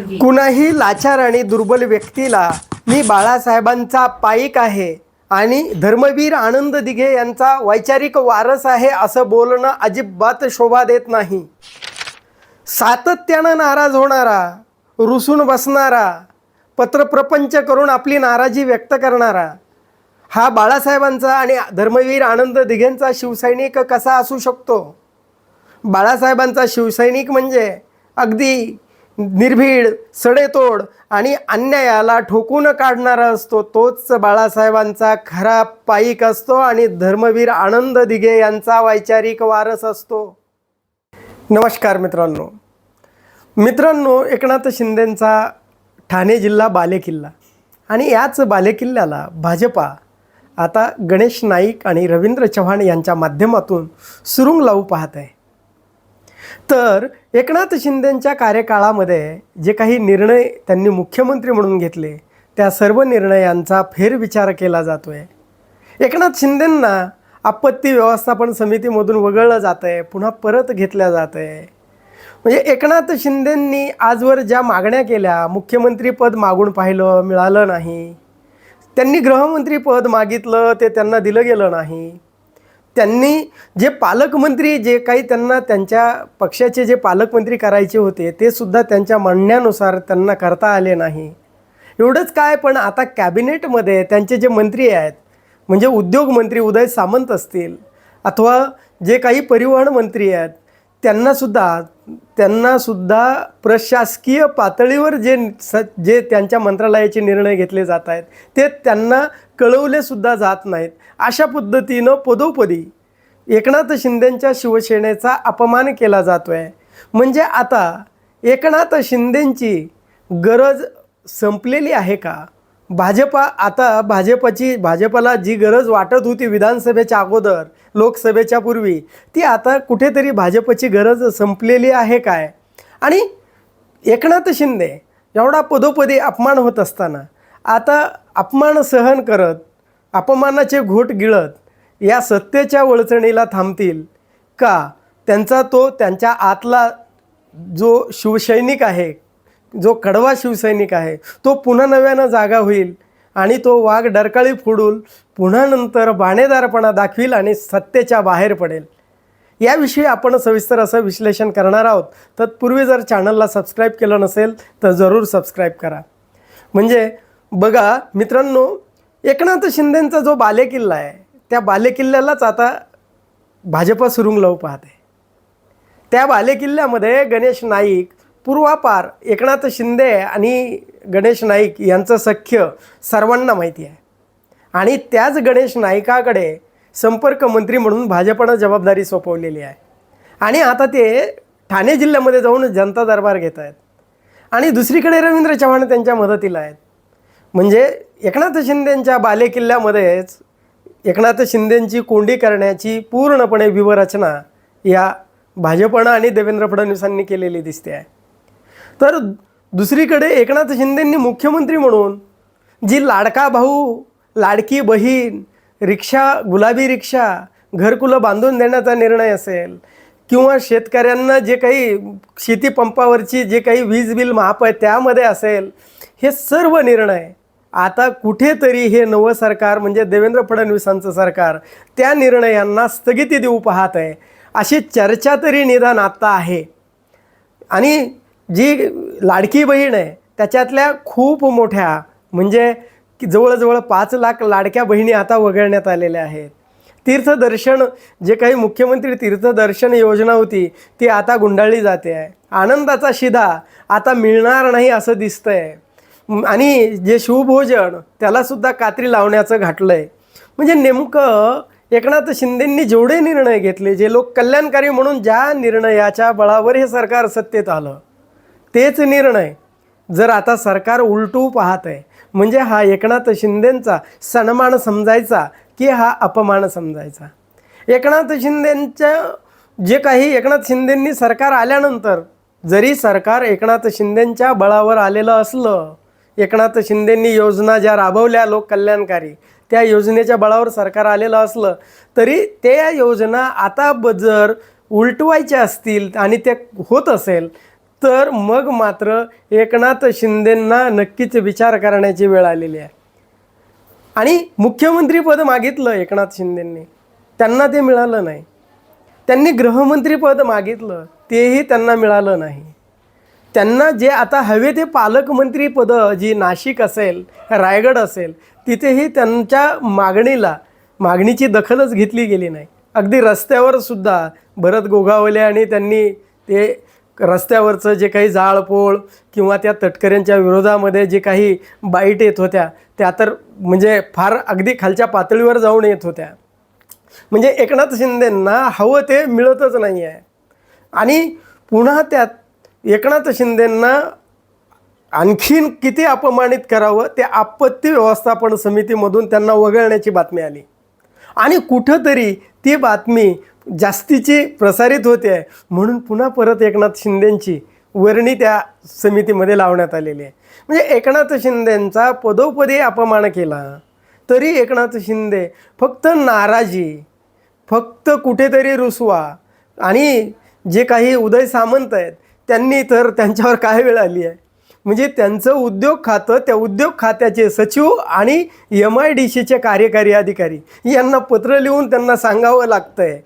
कुणाही लाचार आणि दुर्बल व्यक्तीला मी बाळासाहेबांचा पाईक आहे आणि धर्मवीर आनंद दिघे यांचा वैचारिक वारस आहे असं बोलणं अजिबात शोभा देत नाही. सातत्यानं नाराज होणारा रुसून बसणारा पत्रप्रपंच करून आपली नाराजी व्यक्त करणारा हा बाळासाहेबांचा आणि धर्मवीर आनंद दिघेंचा शिवसैनिक कसा असू शकतो? बाळासाहेबांचा शिवसैनिक म्हणजे अगदी निर्भीड सडेतोड आणि अन्यायाला ठोकून काढणारा असतो तोच बाळासाहेबांचा खरा पाईक असतो आणि धर्मवीर आनंद दिघे यांचा वैचारिक वारस असतो. नमस्कार मित्रांनो. मित्रांनो एकनाथ शिंदेंचा ठाणे जिल्हा बालेकिल्ला आणि याच बालेकिल्ल्याला भाजपा आता गणेश नाईक आणि रवींद्र चव्हाण यांच्या माध्यमातून सुरुंग लावू पाहत आहे. तर एकनाथ शिंदेंच्या कार्यकाळामध्ये जे काही निर्णय त्यांनी मुख्यमंत्री म्हणून घेतले त्या सर्व निर्णयांचा फेरविचार केला जातो आहे एकनाथ शिंदेंना आपत्ती व्यवस्थापन समितीमधून वगळलं जातं आहे पुन्हा परत घेतल्या जातं आहे म्हणजे एकनाथ शिंदेंनी आजवर ज्या मागण्या केल्या मुख्यमंत्रीपद मागून पाहिलं मिळालं नाही. त्यांनी गृहमंत्रीपद मागितलं ते त्यांना दिलं गेलं नाही. त्यांनी जे पालकमंत्री जे काही त्यांना त्यांच्या पक्षाचे जे पालकमंत्री करायचे होते ते सुद्धा त्यांच्या म्हणण्यानुसार त्यांना करता आले नाही. एवढंच काय पण आता कॅबिनेटमध्ये त्यांचे जे मंत्री आहेत म्हणजे उद्योगमंत्री उदय सामंत असतील अथवा जे काही परिवहन मंत्री आहेत त्यांनासुद्धा त्यांनासुद्धा प्रशासकीय पातळीवर जे स जे त्यांच्या मंत्रालयाचे निर्णय घेतले जात आहेत ते त्यांना कळवलेसुद्धा जात नाहीत. अशा पद्धतीनं पदोपदी एकनाथ शिंदेंच्या शिवसेनेचा अपमान केला जातो आहे म्हणजे आता एकनाथ शिंदेंची गरज संपलेली आहे का? भाजपा आता भाजपची भाजपला जी गरज वाटत होती विधानसभेच्या अगोदर लोकसभेच्या पूर्वी ती आता कुठेतरी भाजपची गरज संपलेली आहे काय? आणि एकनाथ शिंदे एवढा पदोपदी अपमान होत असताना आता अपमान सहन करत अपमानाचे घोट गिळत या सत्तेच्या वळचणीला थांबतील का? त्यांचा तो त्यांच्या आतला जो शिवसैनिक आहे जो कडवा शिवसैनिक आहे तो पुन्हा नव्यानं जागा होईल आणि तो वाघ डरकाळी फोडून पुन्हा नंतर बाणेदारपणा दाखवील आणि सत्तेच्या बाहेर पडेल. याविषयी आपण सविस्तर असं विश्लेषण करणार आहोत. तत्पूर्वी जर चॅनलला सबस्क्राईब केलं नसेल तर जरूर सबस्क्राईब करा. म्हणजे बघा मित्रांनो एकनाथ शिंदेंचा जो बालेकिल्ला आहे त्या बालेकिल्ल्यालाच आता भाजपा सुरुंग लावू पाहते. त्या बालेकिल्ल्यामध्ये गणेश नाईक पूर्वापार एकनाथ शिंदे आणि गणेश नाईक यांचं सख्य सर्वांना माहिती आहे. आणि त्याच गणेश नाईकाकडे संपर्क मंत्री म्हणून भाजपनं जबाबदारी सोपवलेली आहे. आणि आता ते ठाणे जिल्ह्यामध्ये जाऊन जनता दरबार घेत आहेत आणि दुसरीकडे रवींद्र चव्हाण त्यांच्या मदतीला आहेत. म्हणजे एकनाथ शिंदेंच्या बालेकिल्ल्यामध्येच एकनाथ शिंदेंची कोंडी करण्याची पूर्णपणे व्यूहरचना या भाजपनं आणि देवेंद्र फडणवीसांनी केलेली दिसते आहे. तर दुसरीकडे एकनाथ शिंदेंनी मुख्यमंत्री म्हणून जी लाडका भाऊ लाडकी बहीण रिक्षा गुलाबी रिक्षा घरकुलं बांधून देण्याचा निर्णय असेल किंवा शेतकऱ्यांना जे काही शेती पंपावरची जे काही वीज बिल महाप आहे त्यामध्ये असेल हे सर्व निर्णय आता कुठेतरी हे नवं सरकार म्हणजे देवेंद्र फडणवीसांचं सरकार त्या निर्णयांना स्थगिती देऊ पाहत आहे. अशी चर्चा तरी निदान आत्ता आहे. आणि जी लाडकी बहीण आहे त्याच्यातल्या खूप मोठ्या म्हणजे की जवळजवळ पाच लाख लाडक्या बहिणी आता वगळण्यात आलेल्या आहेत. तीर्थदर्शन जे काही मुख्यमंत्री तीर्थदर्शन योजना होती ती आता गुंडाळली जाते आहे. आनंदाचा शिधा आता मिळणार नाही असं दिसतंय. आहे आणि जे शिवभोजन त्यालासुद्धा कात्री लावण्याचं घातलं आहे म्हणजे नेमकं एकनाथ शिंदेंनी जेवढे निर्णय घेतले जे लोक कल्याणकारी म्हणून ज्या निर्णयाच्या बळावर हे सरकार सत्तेत आलं तेच निर्णय जर आता सरकार उलटू पाहत आहे म्हणजे हा एकनाथ शिंदेंचा सन्मान समजायचा की हा अपमान समजायचा? एकनाथ शिंदेंच्या जे काही एकनाथ शिंदेंनी सरकार आल्यानंतर जरी सरकार एकनाथ शिंदेंच्या बळावर आलेलं असलं एकनाथ शिंदेंनी योजना ज्या राबवल्या लोककल्याणकारी त्या योजनेच्या बळावर सरकार आलेलं असलं तरी त्या योजना आता ब जर उलटवायच्या असतील आणि ते होत असेल तर मग मात्र एकनाथ शिंदेंना नक्कीच विचार करण्याची वेळ आलेली आहे. आणि मुख्यमंत्रीपद मागितलं एकनाथ शिंदेंनी त्यांना ते मिळालं नाही. त्यांनी गृहमंत्रीपद मागितलं तेही त्यांना मिळालं नाही. त्यांना जे आता हवे ते पालकमंत्रीपदं जी नाशिक असेल रायगड असेल तिथेही त्यांच्या मागणीला मागणीची दखलच घेतली गेली नाही. अगदी रस्त्यावर सुद्धा भरत गोगावले आणि त्यांनी ते रस्त्यावरचं जे काही जाळपोळ किंवा त्या तटकऱ्यांच्या विरोधामध्ये जे काही बाईट येत होत्या त्या तर म्हणजे फार अगदी खालच्या पातळीवर जाऊन येत होत्या. म्हणजे एकनाथ शिंदेंना हवं ते मिळतच नाही आहे आणि पुन्हा त्यात एकनाथ शिंदेंना आणखीन किती अपमानित करावं ते आपत्ती व्यवस्थापन समितीमधून त्यांना वगळण्याची बातमी आली. आणि कुठंतरी ती बातमी जास्तीची प्रसारित होते आहे म्हणून पुन्हा परत एकनाथ शिंदेंची वर्णी त्या समितीमध्ये लावण्यात आलेली आहे. म्हणजे एकनाथ शिंदेंचा पदोपदी अपमान केला तरी एकनाथ शिंदे फक्त नाराजी फक्त कुठेतरी रुसवा आणि जे काही उदय सामंत आहेत त्यांनी तर त्यांच्यावर काय वेळ आली आहे? म्हणजे त्यांचं उद्योग खातं त्या उद्योग खात्याचे सचिव आणि एम आय डी सीचे कार्यकारी अधिकारी यांना पत्र लिहून त्यांना सांगावं लागतं आहे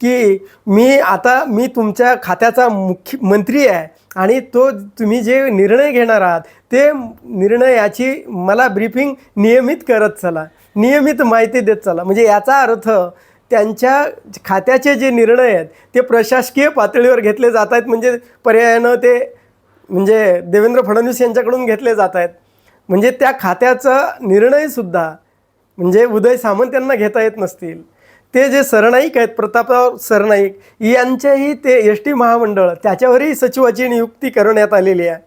की मी आता मी तुमच्या खात्याचा मुख्य मंत्री आहे आणि तो तुम्ही जे निर्णय घेणार आहात ते निर्णयाची मला ब्रीफिंग नियमित करत चला नियमित माहिती देत चला. म्हणजे याचा अर्थ त्यांच्या खात्याचे जे निर्णय आहेत ते प्रशासकीय पातळीवर घेतले जात आहेत. म्हणजे पर्यायानं ते म्हणजे देवेंद्र फडणवीस यांच्याकडून घेतले जात आहेत. म्हणजे त्या खात्याचा निर्णयसुद्धा म्हणजे उदय सामंत यांना घेता येत नसतील. ते जे सरनाईक आहेत प्रतापराव सरनाईक यांच्याही ते एस टी महामंडळ त्याच्यावरही सचिवाची नियुक्ती करण्यात आलेली आहे.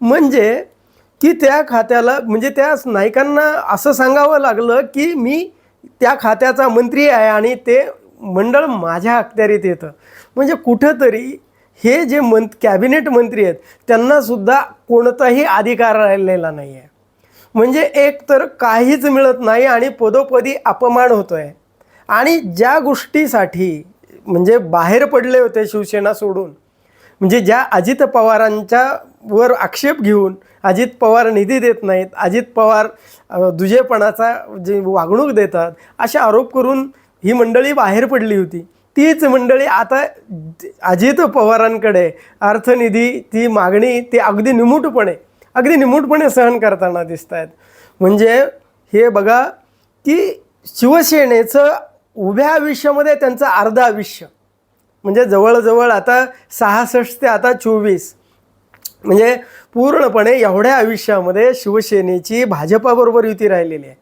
म्हणजे की त्या खात्याला म्हणजे त्या नायकांना असं सांगावं लागलं की मी त्या खात्याचा मंत्री आहे आणि ते मंडळ माझ्या अखत्यारीत येतं. म्हणजे कुठंतरी हे जे मंत कॅबिनेट मंत्री आहेत त्यांनासुद्धा कोणताही अधिकार राहिलेला नाही आहे म्हणजे एक तर काहीच मिळत नाही आणि पदोपदी अपमान होतो आहे आणि ज्या गोष्टीसाठी म्हणजे बाहेर पडले होते शिवसेना सोडून म्हणजे ज्या अजित पवारांच्या वर आक्षेप घेऊन अजित पवार निधी देत नाहीत अजित पवार दुजेपणाचा जे वागणूक देतात असे आरोप करून ही मंडळी बाहेर पडली होती. तीच मंडळी आता अजित पवारांकडे अर्थनिधी ती मागणी ती अगदी निमूटपणे अगदी निमूटपणे सहन करताना दिसत आहेत म्हणजे हे बघा की शिवसेनेचं उभ्या आयुष्यामध्ये त्यांचं अर्ध आयुष्य. म्हणजे जवळजवळ आता सहासष्ट ते आता चोवीस म्हणजे पूर्णपणे एवढ्या आयुष्यामध्ये शिवसेनेची भाजपाबरोबर युती राहिलेली आहे.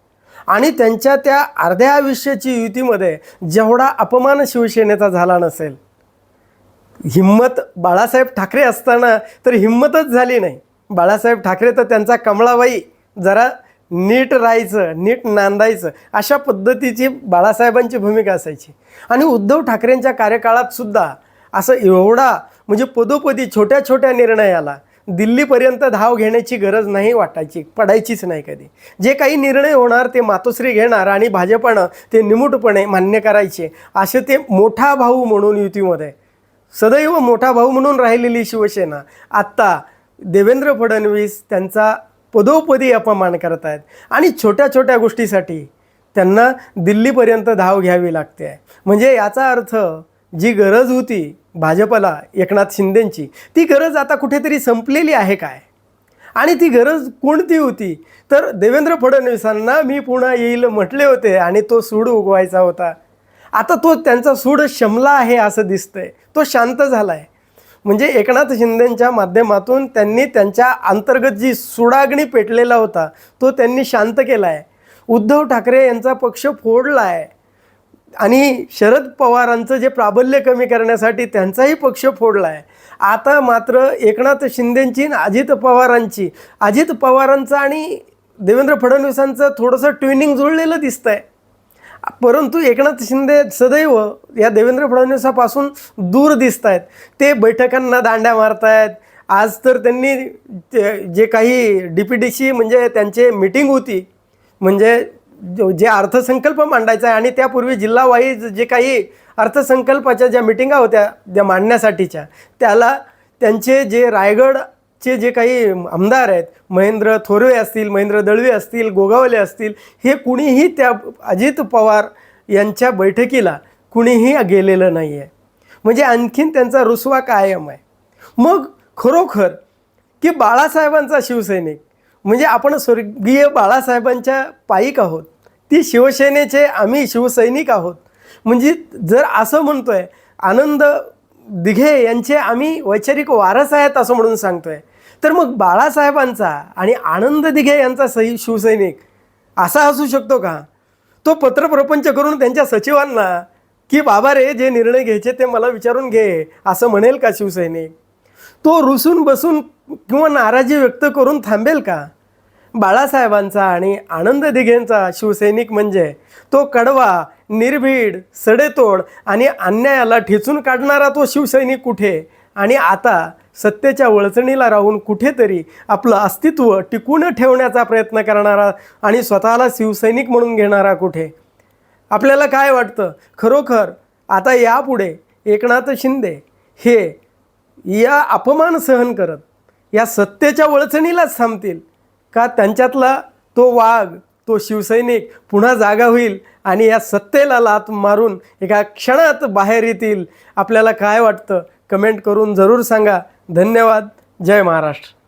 आणि त्यांच्या त्या अर्ध्या आयुष्याची युतीमध्ये जेवढा अपमान शिवसेनेचा झाला नसेल हिम्मत बाळासाहेब ठाकरे असताना तर हिंमतच झाली नाही. बाळासाहेब ठाकरे तर त्यांचा कमळाबाई जरा नीट राहायचं नीट नांदायचं अशा पद्धतीची बाळासाहेबांची भूमिका असायची. आणि उद्धव ठाकरेंच्या कार्यकाळात सुद्धा असं एवढा म्हणजे पदोपदी छोट्या छोट्या निर्णयाला दिल्लीपर्यंत धाव घेण्याची गरज नाही वाटायची पडायचीच नाही कधी. जे काही निर्णय होणार ते मातोश्री घेणार आणि भाजपानं ते निमूटपणे मान्य करायचे असे ते मोठा भाऊ म्हणून युतीमध्ये. सदैव मोठा भाऊ म्हणून राहिलेली शिवसेना आत्ता देवेंद्र फडणवीस त्यांचा पदोपदी अपमान करत आहेत आणि छोट्या छोट्या गोष्टीसाठी त्यांना दिल्लीपर्यंत धाव घ्यावी लागते. आहे म्हणजे याचा अर्थ जी गरज होती भाजपला एकनाथ शिंदेंची. ती गरज आता कुठेतरी संपलेली आहे काय? आणि ती गरज कोणती होती? तर देवेंद्र फडणवीसांना मी पुन्हा येईल म्हटले होते आणि तो सूड उगवायचा होता. आता तो त्यांचा सूड शमला आहे असं दिसतंय. तो शांत झाला आहे म्हणजे एकनाथ शिंदेंच्या माध्यमातून त्यांनी त्यांच्या अंतर्गत जी सुडाग्नी पेटलेला होता तो त्यांनी शांत केला आहे उद्धव ठाकरे यांचा पक्ष फोडला आहे आणि शरद पवारांचं जे प्राबल्य कमी करण्यासाठी त्यांचाही पक्ष फोडला आहे आता मात्र एकनाथ शिंदेंची आणि अजित पवारांची. अजित पवारांचं आणि देवेंद्र फडणवीसांचं थोडंसं ट्विनिंग जुळलेलं दिसतं आहे परंतु एकनाथ शिंदे सदैव या देवेंद्र फडणवीसापासून दूर दिसत आहेत ते बैठकांना दांड्या मारतायत. आज तर त्यांनी ते- जे काही डी पी डी म्हणजे त्यांचे मिटिंग होती. म्हणजे जो- जे अर्थसंकल्प मांडायचा आहे आणि त्यापूर्वी जिल्हावाईज जे काही अर्थसंकल्पाच्या ज्या मिटिंगा होत्या ज्या मांडण्यासाठीच्या त्याला त्यांचे जे रायगडचे जे काही आमदार आहेत महेंद्र थोरवे असतील महेंद्र दळवे असतील गोगावले असतील हे कुणीही त्या अजित पवार यांच्या बैठकीला कुणीही गेलेलं नाही आहे म्हणजे आणखीन त्यांचा रुसवा कायम आहे. मग खरोखर की बाळासाहेबांचा शिवसैनिक म्हणजे आपण स्वर्गीय बाळासाहेबांच्या पायिक आहोत? ती शिवसेनेचे आम्ही शिवसैनिक आहोत. म्हणजे जर असं म्हणतोय आनंद दिघे यांचे आम्ही वैचारिक वारस आहेत असं म्हणून सांगतोय. तर मग बाळासाहेबांचा आणि आनंद दिघे यांचा सही शिवसैनिक असा असू शकतो का? तो पत्रप्रपंच करून त्यांच्या सचिवांना की बाबा रे जे निर्णय घ्यायचे ते मला विचारून घे असं म्हणेल का शिवसैनिक? तो रुसून बसून किंवा नाराजी व्यक्त करून थांबेल का? बाळासाहेबांचा आणि आनंद दिघेंचा शिवसैनिक म्हणजे तो कडवा निर्भीड सडेतोड आणि अन्यायाला ठेचून काढणारा तो शिवसैनिक कुठे? आणि आता सत्तेच्या वळचणीला राहून कुठेतरी आपलं अस्तित्व टिकून ठेवण्याचा प्रयत्न करणारा आणि स्वतःला शिवसैनिक म्हणून घेणारा कुठे? आपल्याला काय वाटतं? खरोखर आता यापुढे एकनाथ शिंदे हे या अपमान सहन करत या सत्तेच्या वळचणीलाच थांबतील? का त्यांच्यातला तो वाघ तो शिवसैनिक पुन्हा जागा होईल आणि या सत्तेला लात मारून एका क्षणात बाहेर येतील? आपल्याला काय वाटतं? कमेंट करून जरूर सांगा. धन्यवाद. जय महाराष्ट्र.